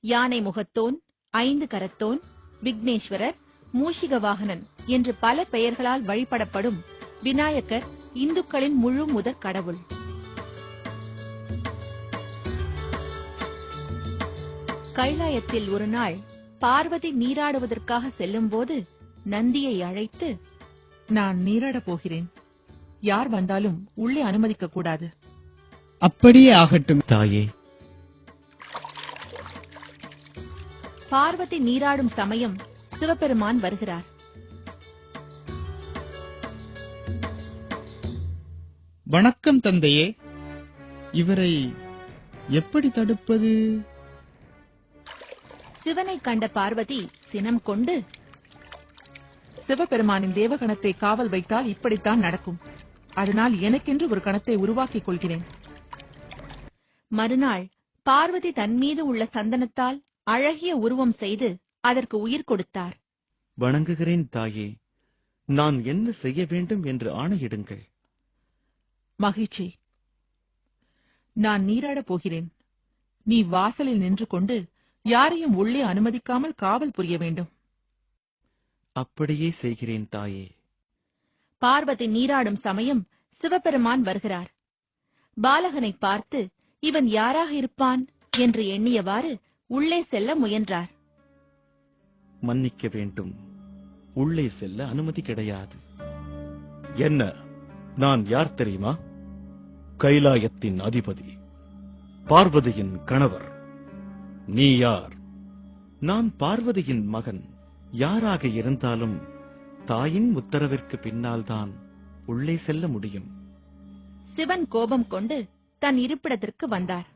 யானை முகத்தோன் ஐந்து கரத்தோன் விக்னேஸ்வரர் மூஷிக வாகனன் என்று பல பெயர்களால் வழிபடப்படும் விநாயகர் இந்துக்களின் முழு முதற் கடவுள். கைலாயத்தில் ஒரு நாள் பார்வதி நீராடுவதற்காக செல்லும்போது நந்தியை அழைத்து நான் நீராடப் போகிறேன். யார் வந்தாலும் உள்ளே அனுமதிக்க கூடாது. அப்படியே ஆகட்டும். தாயே பார்வதி நீராடும் சமயம் சிவபெருமான் வருகிறார். வணக்கம் தந்தையே. இவரை எப்படி தடுப்பது? சிவனை கண்ட பார்வதி சினம் கொண்டு சிவபெருமானின் தேவகணத்தை காவல் வைத்தால் இப்படித்தான் நடக்கும். அதனால் எனக்கென்று ஒரு கணத்தை உருவாக்கிக் கொள்கிறேன். மறுநாள் பார்வதி தன் மீது உள்ள சந்தனத்தால் அழகிய உருவம் செய்து அதற்கு உயிர் கொடுத்தார். வணங்குகிறேன் தாயே நான் என்ன செய்ய வேண்டும் என்று ஆணையிடுங்கள். மகிழ்ச்சி. நான் நீராடப் போகிறேன். நீ வாசலில் நின்று கொண்டு யாரையும் உள்ளே அனுமதிக்காமல் காவல் புரிய வேண்டும். அப்படியே செய்கிறேன் தாயே. பார்வதி நீராடும் சமயம் சிவபெருமான் வருகிறார். பாலகனை பார்த்து இவன் யாராக இருப்பான்? என்று எண்ணியவாறு உள்ளே செல்ல முயன்றார். மன்னிக்க வேண்டும். உள்ளே செல்ல அனுமதி கிடையாது. என்ன? நான் யார் தெரியுமா? கைலாயத்தின் அதிபதி பார்வதியின் கணவர். நீ யார்? நான் பார்வதியின் மகன். யாராக இருந்தாலும் தாயின் உத்தரவிற்கு பின்னால்தான் உள்ளே செல்ல முடியும். சிவன் கோபம் கொண்டு தன் இருப்பிடத்திற்கு வந்தார்.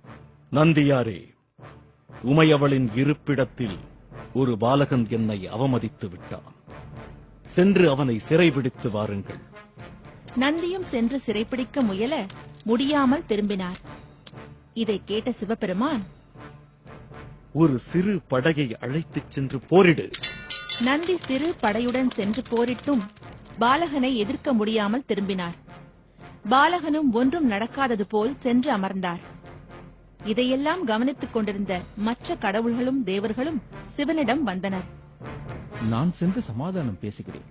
நந்தியாரே உமையவளின் இருப்பிடத்தில் ஒரு பாலகன் என்னை அவமதித்து விட்டான். சென்று அவனை சிறைபிடித்து வாருங்கள். நந்தியும் சென்று சிறைப்பிடிக்க முயல முடியாமல் திரும்பினார். இதை கேட்ட சிவபெருமான் ஒரு சிறு படகை அழைத்துச் சென்று போரிடு. நந்தி சிறு படையுடன் சென்று போரிட்டும் பாலகனை எதிர்க்க முடியாமல் திரும்பினார். பாலகனும் ஒன்றும் நடக்காதது போல் சென்று அமர்ந்தார். இதையெல்லாம் கவனித்துக் கொண்டிருந்த மற்ற கடவுள்களும் தேவர்களும் சிவனிடம் வந்தனர். நான் சென்று சமாதானம் பேசுகிறேன்.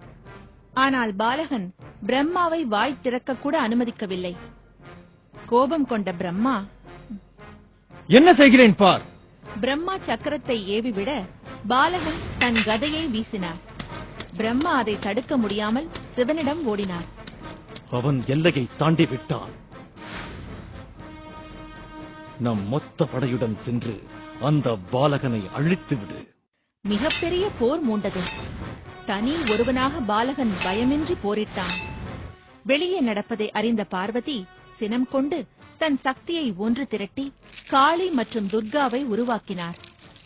ஆனால் பாலகன் பிரம்மாவை வாய் திறக்க கூட அனுமதிக்கவில்லை. கோபம் கொண்ட பிரம்மா என்ன செய்கிறேன் பார்? பிரம்மா சக்கரத்தை ஏவிவிட பாலகன் தன் கதையை வீசினார். பிரம்மா அதை தடுக்க முடியாமல் சிவனிடம் ஓடினார். அவன் எல்லையை தாண்டி விட்டான். நம் மொத்த படையுடன் சென்று அந்த பாலகனை அழித்துவிடு. மிகப்பெரிய போர் மூண்டது. தனி ஒருவனாக பாலகன் பயமின்றி போரிட்டான். வெளியே நடப்பதை அறிந்த பார்வதி சினம் கொண்டு தன் சக்தியை ஒன்று திரட்டி காளி மற்றும் துர்காவை உருவாக்கினார்.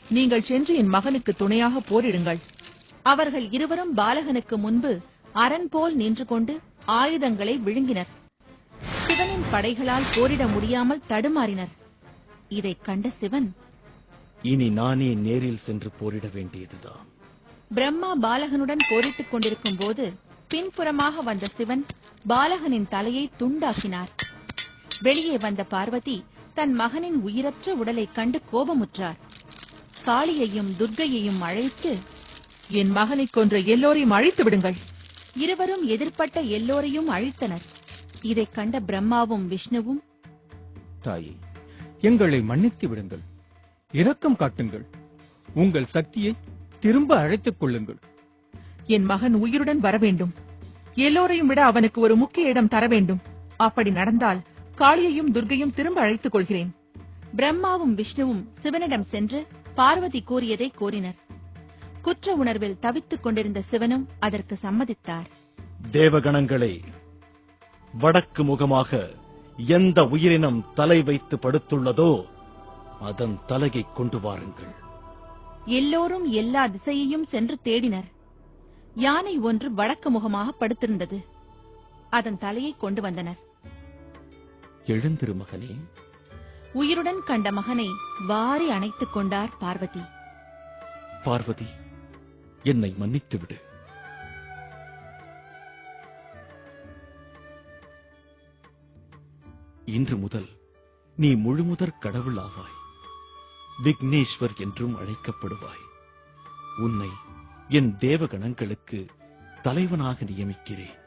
நீங்கள் சென்று என் மகனுக்கு துணையாக போரிடுங்கள். அவர்கள் இருவரும் பாலகனுக்கு முன்பு அரண் போல் நின்று கொண்டு ஆயுதங்களை விழுங்கினர். சிவனின் படைகளால் போரிட முடியாமல் தடுமாறினர். இதைக் கண்ட சிவன் இனி நானே நேரில் சென்று போரிட வேண்டியதுதான். பிரம்மா பாலகனுடன் போரிட்டுக் கொண்டிருக்கும் போது பின்புறமாக வந்த சிவன் பாலகனின் தலையை துண்டாக்கினார். வெளியே வந்த பார்வதி தன் மகனின் உயிரற்ற உடலைக் கண்டு கோபமுற்றார். காளியையும் துர்க்கையையும் அழைத்து என் மகனைக் கொன்ற எல்லோரையும் அழித்து விடுங்கள். இருவரும் எதிர்ப்பட்ட எல்லோரையும் அழித்தனர். இதைக் கண்ட பிரம்மாவும் விஷ்ணுவும் தாயே எங்களை மன்னித்து விடுங்கள். இரக்கம் காட்டுங்கள். உங்கள் சக்தியை திரும்ப அழைத்துக் கொள்ளுங்கள். என் மகன் உயிருடன் வர வேண்டும். எல்லோரையும் விட அவனுக்கு ஒரு முக்கிய இடம் தர வேண்டும். அப்படி நடந்தால் காளியையும் துர்க்கையும் திரும்ப அழைத்துக் கொள்கிறேன். பிரம்மாவும் விஷ்ணுவும் சிவனிடம் சென்று பார்வதி கூறியதை கோரினர். குற்ற உணர்வில் தவித்துக் கொண்டிருந்த சிவனும் அதற்கு சம்மதித்தார். தேவகணங்களே வடக்கு முகமாக எந்த உயிரினம் தலை வைத்து படுத்துள்ளதோ அதன் தலையை கொண்டு வாருங்கள். எல்லோரும் எல்லா திசையையும் சென்று தேடினர். யானை ஒன்று வடக்கு முகமாக படுத்திருந்தது. அதன் தலையை கொண்டு வந்தனர். எழுந்திரு மகனே. உயிருடன் கண்ட மகனை வாரி அணைத்துக் கொண்டார் பார்வதி. பார்வதி என்னை மன்னித்து விடு இன்று முதல் நீ முழுமுதற் கடவுள் ஆவாய் விக்னேஸ்வர் என்றும் அழைக்கப்படுவாய். உன்னை என் தேவகணங்களுக்கு தலைவனாக நியமிக்கிறேன்.